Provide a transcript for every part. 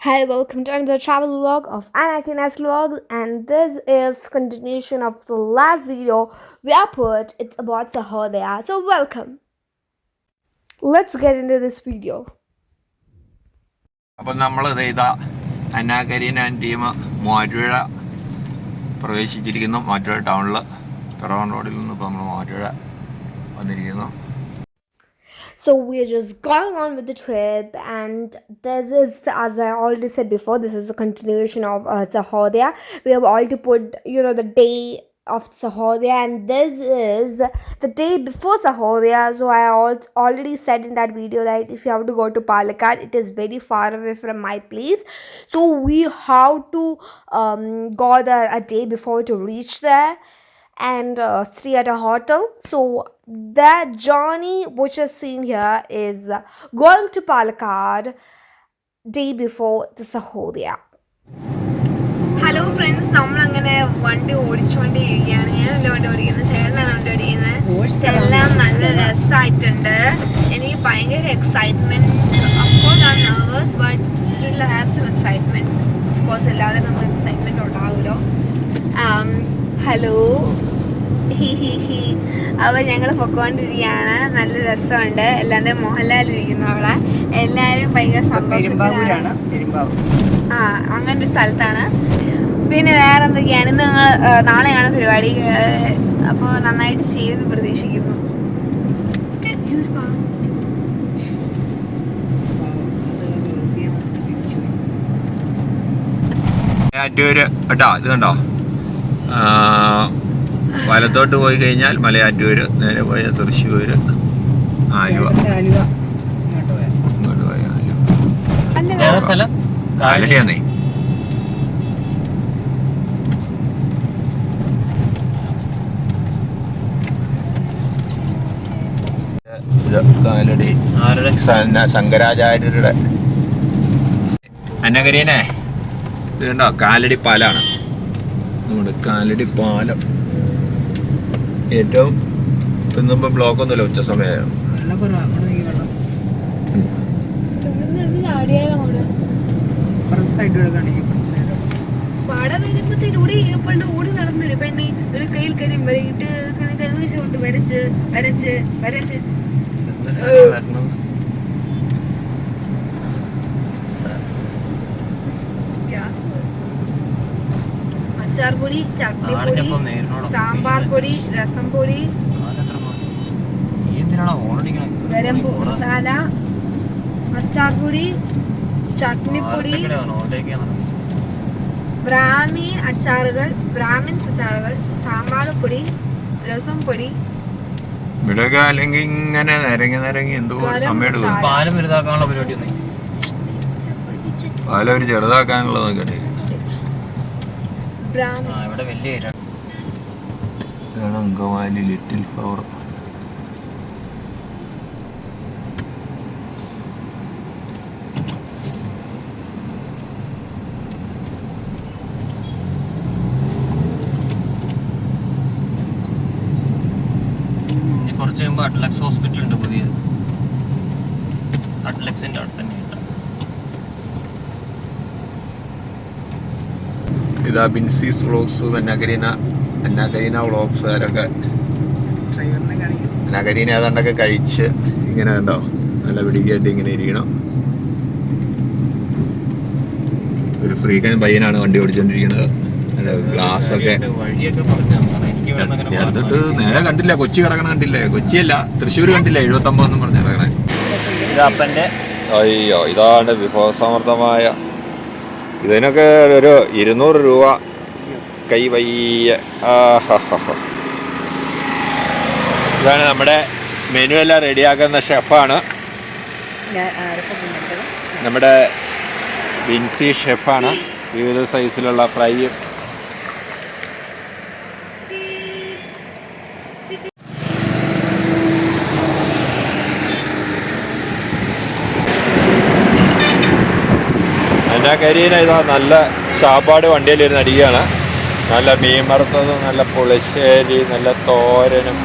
Hi, welcome to another travel vlog of Anakina's vlogs, and this is continuation of the last video we uploaded. It's about Sahodaya, so welcome. Let's get into this video. അപ്പം നമ്മൾ ഇതാ അന്നാക്കരീൻ and team Muvattupuzha പ്രവേശിച്ചിരിക്കുന്നു മൂവാറ്റുപുഴ ടൗണിൽ പിറവൻ റോഡിൽ നിന്ന് ഇപ്പോൾ നമ്മൾ മൂവാറ്റുപുഴ വന്നിരിക്കുന്നു So we're just going on with the trip, and this is, as I already said before, this is a continuation of uh, Sahodaya. We have already put, you know, the day of Sahodaya, and this is the day before Sahodaya. So I al- already said in that video that if you have to go to Palakkad, it is very far away from my place. So we have to um, go there a day before to reach there and uh, stay at a hotel. So that Johnny, which is seen here is going to Palakkad day before the Sahodaya. Hello friends നമ്മളങ്ങനെ വണ്ടി ഓടിച്ചുകൊണ്ടിരിക്കുകയാണ് ഞാനല്ല വണ്ടി ഓടിക്കുന്നത് ചേട്ടനാണ് വണ്ടി ഓടിക്കുന്നത്. എല്ലാം നല്ല രസമായിട്ടുണ്ട്. എനിക്ക് ഭയങ്കര excitement of course I nervous but still have some excitement of course അല്ലാതെ നമുക്ക് എക്സൈറ്റ്മെന്റ് ഉണ്ടാവുമല്ലോ ഹലോ അപ്പോൾ ഞങ്ങൾ പൊക്കോണ്ടിരിക്കുകയാണ് നല്ല രസമുണ്ട്. അല്ലാതെ മോഹൻലാൽ ഇരിക്കുന്നു അവിടെ. എല്ലാവരും ഭയങ്കര സന്തോഷം സന്തോഷത്തിലാണ്. ആ അങ്ങനെ ഒരു സ്ഥലത്താണ്. പിന്നെ വേറെ എന്തൊക്കെയാണ് ഇന്ന് ഞങ്ങൾ നാളെയാണ് പരിപാടി. അപ്പോൾ നന്നായിട്ട് ചെയ്യുമെന്ന് പ്രതീക്ഷിക്കുന്നു. മലയാറ്റൂര് കേട്ടോ ഇത് കണ്ടോ? ആ, വലത്തോട്ട് പോയി കഴിഞ്ഞാൽ മലയാറ്റൂര് നേരെ പോയ തൃശ്ശൂർ ആലുവ. ഇങ്ങോട്ട് പോയ ആലുവ. കാലടിയാന്നേ കാലടി. ശങ്കരാചാര്യരുടെ. അന്നഗരീനെ ഇത് കണ്ടോ? കാലടി പാലാണ്. നമ്മുടെ കാലടി പാലം. ഏറ്റവും തിന്നുമ്പോ ബ്ലോക്ക് ഒന്നുമില്ല ഉച്ച സമയമായിരുന്നു വരച്ച് വരച്ച് നീ അച്ചാർ പൊടി ചട്ടിപ്പൊടി സാമ്പാർ പൊടി രസം പൊടി ഗരം മസാല അച്ചാർ പൊടി ചട്നിപ്പൊടി ബ്രാഹ്മീൻ അച്ചാറുകൾ ബ്രാഹ്മിൻ അച്ചാറുകൾ സാമ്പാർ പൊടി രസം പൊടി ഇവിടെയൊക്കെ അല്ലെങ്കിൽ ഇങ്ങനെ നിരങ്ങി നിരങ്ങി എന്തോ സമയം. പാലം വലുതാക്കാനുള്ള പരിപാടി പാലം ഒരു ചെറുതാക്കാനുള്ളത് കേട്ടേ ഇവിടെ വലിയ ഇതാണ് അങ്കമാലി ലിറ്റിൽ ഫ്ലവർ കുറച്ച് കഴിയുമ്പോൾ അഡ്ലക്സ് ഹോസ്പിറ്റൽ ഉണ്ട് പുതിയത്. അഡ്ലക്സിന്റെ അവിടെ തന്നെ ഉണ്ട് ഇതാ ബിൻസീസ് വ്ളോഗ്സ് അന്നാകരീന അന്നാകരീന ഡ്രൈവറിനെ കാണിക്കും. അന്നാകരീന ഏതാണ്ടൊക്കെ കഴിച്ച് ഇങ്ങനെ ഉണ്ടോ നല്ല പിടിക്കായിട്ട് ഇങ്ങനെ ഇരിക്കണം. ഒരു ഫ്രീക്കൻ പയ്യനാണ് വണ്ടി ഓടിച്ചോണ്ടിരിക്കുന്നത്. നല്ല ഗ്ലാസ് ഒക്കെ. ഞാൻ നേരെ കണ്ടില്ല കൊച്ചി കിടക്കണ കണ്ടില്ലേ. കൊച്ചിയല്ല തൃശ്ശൂർ കണ്ടില്ല എഴുപത്തി എഴുപത്തൊമ്പതെന്നും പറഞ്ഞ് കിടക്കണേ. ഇത് അയ്യോ ഇതാണ് വിഭവസമൃദ്ധമായ ഇതിനൊക്കെ ഒരു ഇരുന്നൂറ് രൂപ കൈ വയ്യ. ഇതാണ് നമ്മുടെ മെനു എല്ലാം റെഡിയാക്കുന്ന ഷെഫാണ്. നമ്മുടെ ബിൻസി ഷെഫാണ്. വിവിധ സൈസിലുള്ള ഫ്രൈയും എന്നാ കരീന ഇതാ നല്ല ശാപ്പാട് വണ്ടിയിലിരുന്ന് അടിക്കുകയാണ്. നല്ല മീൻ വറുത്തതും നല്ല പുളിശ്ശേരി നല്ല തോരനും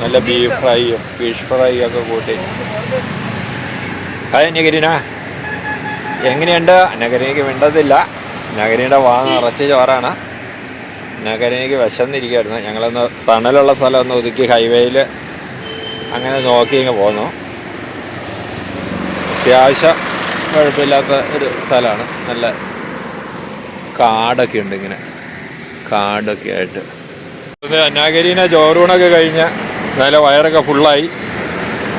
നല്ല ബീഫ് ഫ്രൈയും ഫിഷ് ഫ്രൈയും ഒക്കെ കൂട്ടി. അതെ കരീന എങ്ങനെയുണ്ട്? നഗരനിക്ക് വേണ്ടതില്ല നഗരീന്റെ വാ നിറച്ച് ചോറാണ്. നഗരനിക്ക് വിശന്നിരിക്കുമായിരുന്നു ഞങ്ങളൊന്ന് തണലുള്ള സ്ഥലം ഒന്ന് ഒതുക്കി ഹൈവേയിൽ അങ്ങനെ നോക്കി ഇങ്ങ് പോന്നു. അത്യാവശ്യം കുഴപ്പമില്ലാത്ത ഒരു സ്ഥലമാണ്. നല്ല കാടൊക്കെ ഉണ്ട് ഇങ്ങനെ. കാടൊക്കെ ആയിട്ട്. ഇത് ജോറൂണൊക്കെ കഴിഞ്ഞ് നല്ല വയറൊക്കെ ഫുള്ളായി.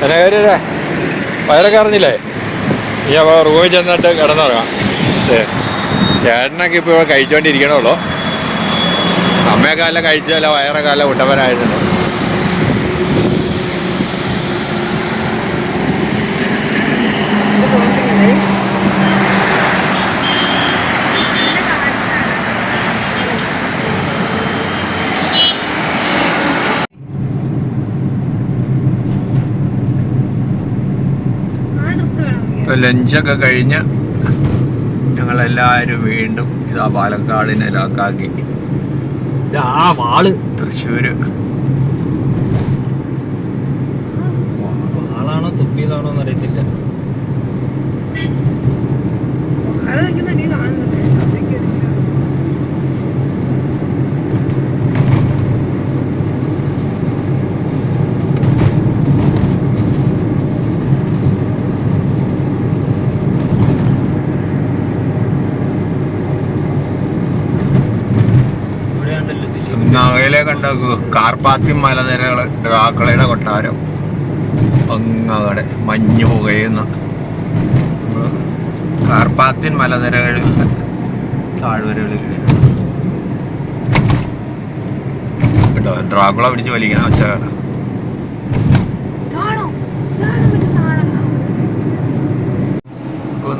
അന്നാഗരീരെ വയറൊക്കെ അറിഞ്ഞില്ലേ? ഇനി അപ്പോൾ റൂമിൽ ചെന്നിട്ട് കിടന്നുറങ്ങാം. ചേട്ടനൊക്കെ ഇപ്പോൾ കഴിച്ചുകൊണ്ടിരിക്കണുള്ളൂ അമ്മയൊക്കെ അല്ല കഴിച്ചല്ല വയറൊക്കെ അല്ല ഉണ്ടവരായിട്ടുണ്ട് ഇപ്പോൾ ലഞ്ചൊക്കെ കഴിഞ്ഞ് ഞങ്ങളെല്ലാവരും വീണ്ടും ഇതാ പാലക്കാടിനെ ലോക്കാക്കി ആ വാൾ തൃശ്ശൂർ നഗയിലെ കണ്ട കാർപ്പാത്തി മലനിരകൾ ഡ്രാക്കളയുടെ കൊട്ടാരം. അങ്ങടെ മഞ്ഞ് പുകയുന്ന. കാർപ്പാത്തിൻ മലനിരകളിൽ താഴ്വരകളിൽ കേട്ടോ ഡ്രാക്കുള പിടിച്ച് വലിക്കണ വെച്ച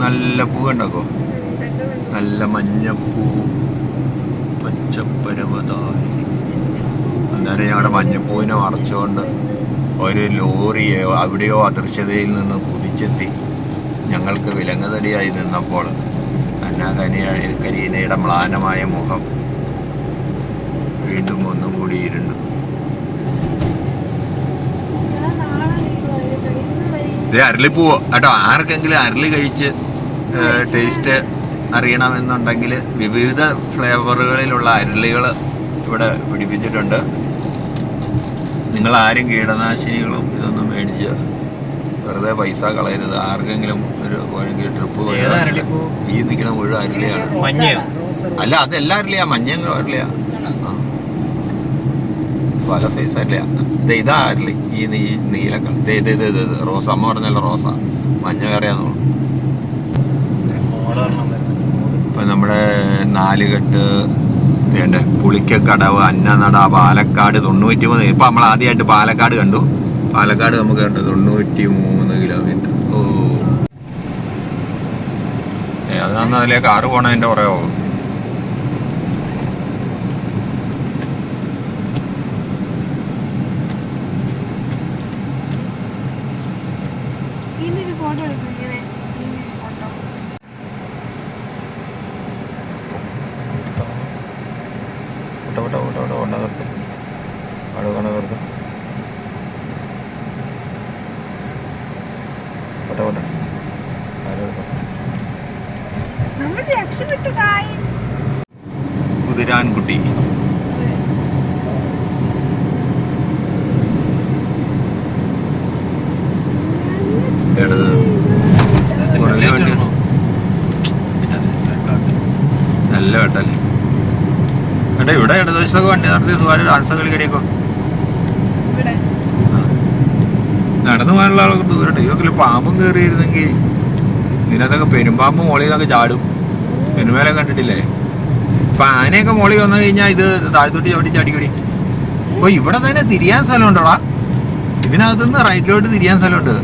നല്ല പൂ കണ്ടോ നല്ല മഞ്ഞപ്പൂ പച്ചപ്പരവതായി അന്നേരം ഞങ്ങളുടെ മഞ്ഞപ്പൂവിനെ മറച്ചുകൊണ്ട് ഒരു ലോറിയോ അവിടെയോ അദൃശ്യതയിൽ നിന്ന് കുതിച്ചെത്തി. ഞങ്ങൾക്ക് വിലങ്ങുതടിയായി നിന്നപ്പോൾ അന്നാ കനിയ കരീനയുടെ മ്ലാനമായ മുഖം വീണ്ടും ഒന്നുകൂടി ഇരുണ്ടു. ഇത് അരളിപ്പൂവോ. കേട്ടോ ആർക്കെങ്കിലും അരളി കഴിച്ച് ടേസ്റ്റ് അറിയണമെന്നുണ്ടെങ്കിൽ വിവിധ ഫ്ലേവറുകളിലുള്ള അരളികൾ ഇവിടെ പിടിപ്പിച്ചിട്ടുണ്ട്. നിങ്ങൾ ആരും കീടനാശിനികളും ഇതൊന്നും മേടിച്ച് വെറുതെ പൈസ കളയരുത്. ആർക്കെങ്കിലും ഒരു ട്രിപ്പ്? ഈ നിൽക്കുന്ന മുഴുവൻ അരളിയാണ്. അല്ല അതെല്ലാം അരളിയാ. മഞ്ഞ അരളിയാ. പല സൈസ് അരളിയാ. ഇത് ഇതാ അരളി. ഈ നീ നീലക്കൾ കളർ. ഇത് ഇത് ഇത് ഇത് ഇത് റോസ. അമ്മ പറഞ്ഞല്ലോ റോസ? മഞ്ഞ വേറെയാന്ന് തോന്നുന്നു. ഇപ്പം നമ്മുടെ നാലുകെട്ട് വേണ്ട പുളിക്കക്കടവ് അന്നനട പാലക്കാട് തൊണ്ണൂറ്റി മൂന്ന് ഇപ്പം നമ്മൾ ആദ്യമായിട്ട് പാലക്കാട് കണ്ടു. പാലക്കാട് നമുക്ക് കണ്ടു തൊണ്ണൂറ്റി മൂന്ന് കിലോമീറ്റർ. ഓ. അതാണ് അതിലെ കാറ് പോണതിന്റെ പുറകെ പോകും. ഫോട്ടോ എടുക്കും ഇങ്ങനെ. ഇടത് വണ്ടി നല്ല വെട്ടല്ലേ? എടാ ഇവിടെ ഇടതുവശത്തൊക്കെ വണ്ടി. നടത്തി സുഖമായിട്ട് ഡാൻസ് കളിക്കടിയൊക്കെ ഇവിടെ. നടന്നു പോകാനുള്ള ആളൊക്കെ ദൂരമുണ്ട് ഇതൊക്കെ പാമ്പും കയറിയിരുന്നെങ്കിൽ ഇതിനകത്തൊക്കെ പെരുമ്പാമ്പ് മോളിൽ നിന്നൊക്കെ ചാടും. പെരുമേലെ കണ്ടിട്ടില്ലേ? ഇപ്പൊ ആനയൊക്കെ മോളിൽ വന്നു കഴിഞ്ഞാൽ ഇത് താഴ്ത്തോട്ട് ചവിട്ടി ചാടിക്കൂടി. അപ്പൊ ഇവിടെ തന്നെ തിരിയാൻ സ്ഥലമുണ്ടോടാ? ഇതിനകത്തുനിന്ന് റൈറ്റിലോട്ട് തിരിയാൻ സ്ഥലമുണ്ട്.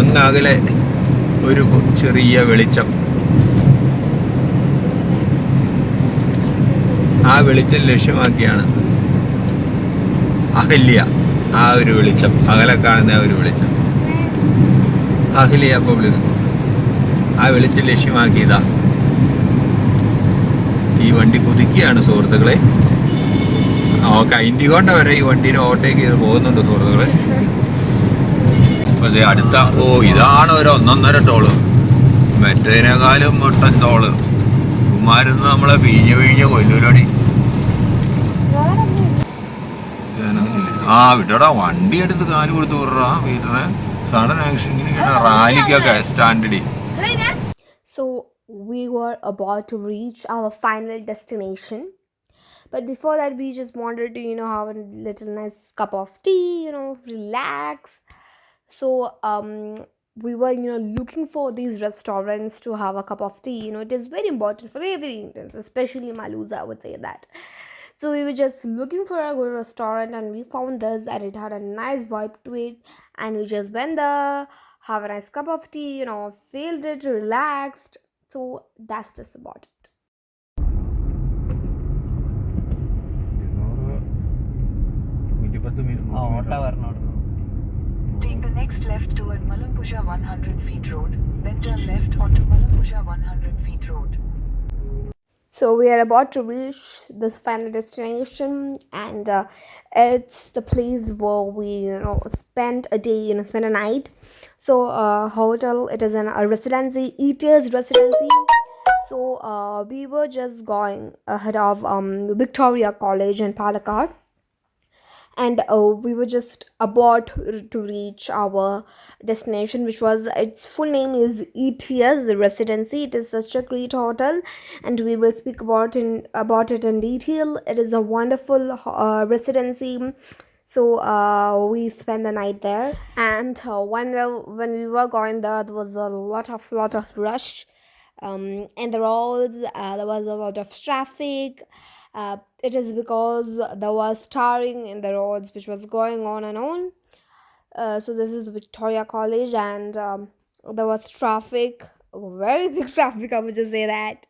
അങ്ങാകലെ ഒരു ചെറിയ വെളിച്ചം. ആ വെളിച്ചം ലക്ഷ്യമാക്കിയാണ്. അഹല്യ ആ ഒരു വെളിച്ചം. അകലെ കാണുന്ന ഒരു വെളിച്ചം. അഹല്യ പബ്ലിക് സ്കൂൾ ആ വെളിച്ചം ലക്ഷ്യമാക്കിയതാ. ഈ വണ്ടി കുതിക്കുകയാണ് സുഹൃത്തുക്കളെ. ഓക്കെ ഇൻഡിഗോണ്ട വരെ ഈ വണ്ടീനെ ഓവർടേക്ക് ചെയ്ത് പോകുന്നുണ്ട് സുഹൃത്തുക്കളെ. അതെ അടുത്ത ഓ ഇതാണ് ഒരു ഒന്നൊന്നര ടോൾ. മറ്റേതിനേക്കാളും മുട്ടൻ ടോൾ. ഉമാരുന്ന് നമ്മളെ പിഴിഞ്ഞ് പിഴിഞ്ഞ് കൊല്ലൂരടി. ആ വിട്ടടാ വണ്ടി എടുത്ത് കാല് കൊടുത്ത് വിടറാ വീട്ടിനെ സഡൻ ആക്ഷൻ ഇങ്ങനെ റാലിക്കൊക്കെ സ്റ്റാൻഡടി So we were about to reach our final destination. But before that, we just wanted to, you know, have a little nice cup of tea, you know, relax. So um, we were, you know, looking for these restaurants to have a cup of tea. You know, it is very important for every Indians, especially Maluza, I would say that. So we were just looking for a good restaurant and we found this and it had a nice vibe to it. And we just went there, have a nice cup of tea, you know, filled it, relaxed. So that's just about it. Take the next left toward Malampuja 100 feet road, then turn left onto Malampuja 100 feet road. So we are about to reach the final destination, and uh, it's the place where we, you know, spend a day, you know, spend a night. So uh, hotel, it is an, a residency, ETS residency. So uh, we were just going ahead of um, Victoria College in Palakkad and uh, we were just about to reach our destination which was its full name is ets residency. It is such a great hotel and we will speak about in about it in detail. It is a wonderful uh, residency. So uh, we spent the night there. And uh, when, we- when we were going there there was a lot of lot of rush. Um, in the roads uh, there was a lot of traffic. Uh, it is because there was tarring in the roads which was going on and on. Uh, so this is victoria college and um, there was traffic very big traffic i would just say that.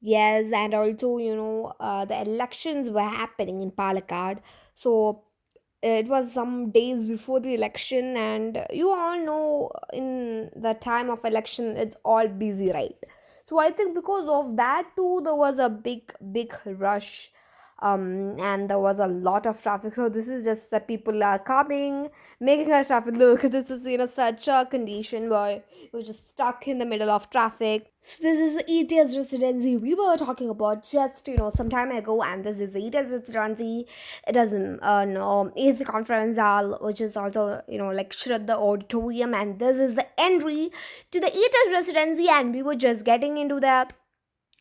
Yes and also you know uh, the elections were happening in palakkad. So it was some days before the election and you all know in the time of election it's all busy right so i think because of that too there was a big big rush um and there was a lot of traffic. So this is just that people are coming making us traffic. Look this is you know such a condition where you're just stuck in the middle of traffic. So this is the ets residency. We were talking about just you know some time ago and this is ets residency. It in uh, no, is the conference hall which is also you know like the auditorium and this is the entry to the ets residency and we were just getting into the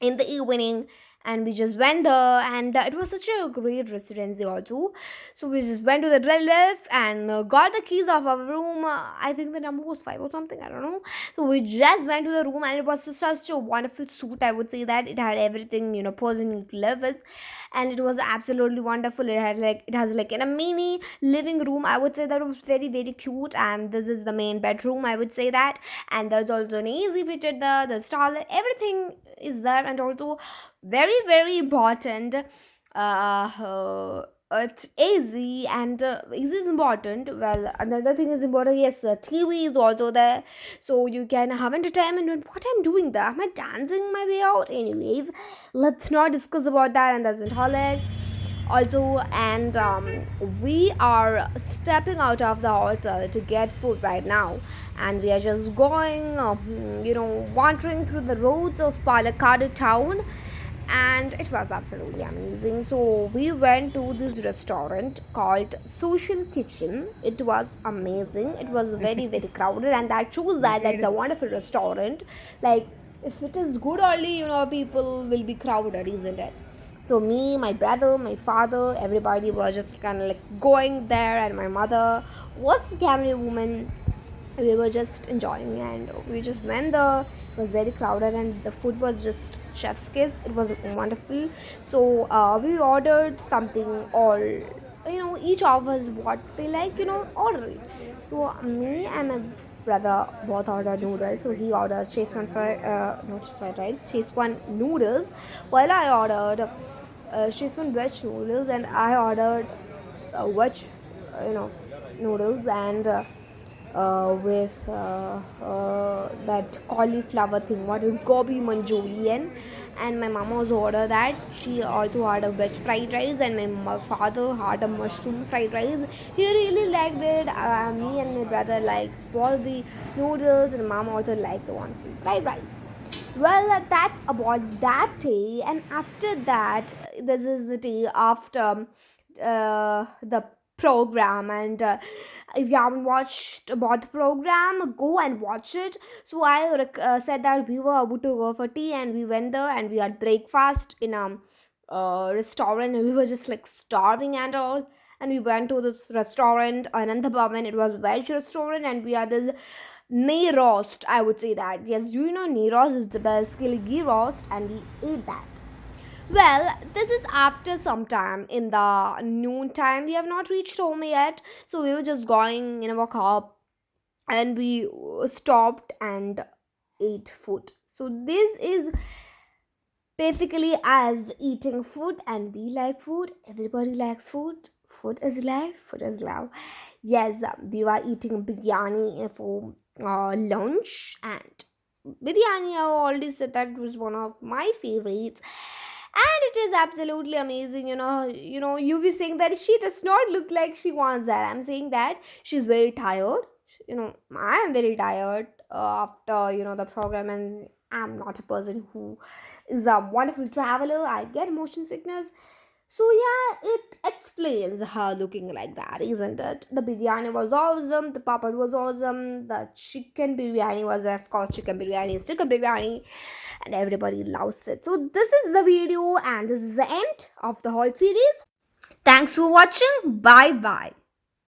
in the evening and we just went there and uh, it was such a great residency also so we just went to the drill lift and uh, got the keys of our room uh, i think the number was five or something i don't know. So we just went to the room and it was such, such a wonderful suit i would say that. It had everything you know person you live with and it was absolutely wonderful. It had like it has like in a mini living room i would say that was very very cute and this is the main bedroom i would say that. And there's also an easy fitted there the toilet everything is there and also very very important uh, uh it's easy and uh, easy is important? Well another thing is important yes the tv is also there. So you can have entertainment and what i'm doing there? Am i dancing my way out? Anyways let's not discuss about that and that's in toilet also and um, we are stepping out of the hotel to get food right now. And we are just going um, you know wandering through the roads of palakkad town and it was absolutely amazing. So we went to this restaurant called social kitchen. It was amazing. It was very very crowded. And that shows that that's a wonderful restaurant. Like if it is good only you know people will be crowded isn't it? So me, my brother, my father, everybody was just kind of like going there, and my mother was the camera woman. We were just enjoying, and we just went there. It was very crowded, and the food was just chef's kiss. It was wonderful. So uh, we ordered something, all you know, each of us what they like, you know, order it. So me and my brother both ordered noodles. So he ordered Szechuan fried, uh, not fried rice, noodles, while I ordered uh, Szechuan veg noodles, and I ordered uh, veg, you know, noodles, and uh, with uh, uh, that cauliflower thing, what is gobi manchurian. And my mama also ordered that. She also had a veg fried rice, and my father had a mushroom fried rice. He really liked it. Uh, me and my brother liked all the noodles, and mom also liked the one fried rice. Well, uh, that's about that day, and after that, uh, this is the day after uh, the program. And uh, if you haven't watched about the program, go and watch it. So I uh, said that we were about to go for tea, and we went there, and we had breakfast in a uh, restaurant, and we were just like starving and all. And we went to this restaurant, Ananda. It was veg restaurant, and we had this knee roast. I would say that yes, do you know knee roast is the basically ghee roast, and we ate that. Well, this is after some time in the noon time. We have not reached home yet, so we were just going in our car, and we stopped and ate food. So this is basically as eating food, and we like food. Everybody likes food. Food is life. Food is love. Yes, we were eating biryani for uh, lunch, and biryani. I already said that was one of my favorites and it is absolutely amazing you know you know you be saying that she does not look like she wants that. I'm saying that she's very tired. You know i am very tired uh, after you know the program and i'm not a person who is a wonderful traveler. I get motion sickness so yeah it explains her looking like that isn't it the biryani was awesome the papad was awesome the chicken biryani was of course chicken biryani is chicken biryani and everybody loves it. So this is the video and this is the end of the whole series. Thanks for watching. Bye bye.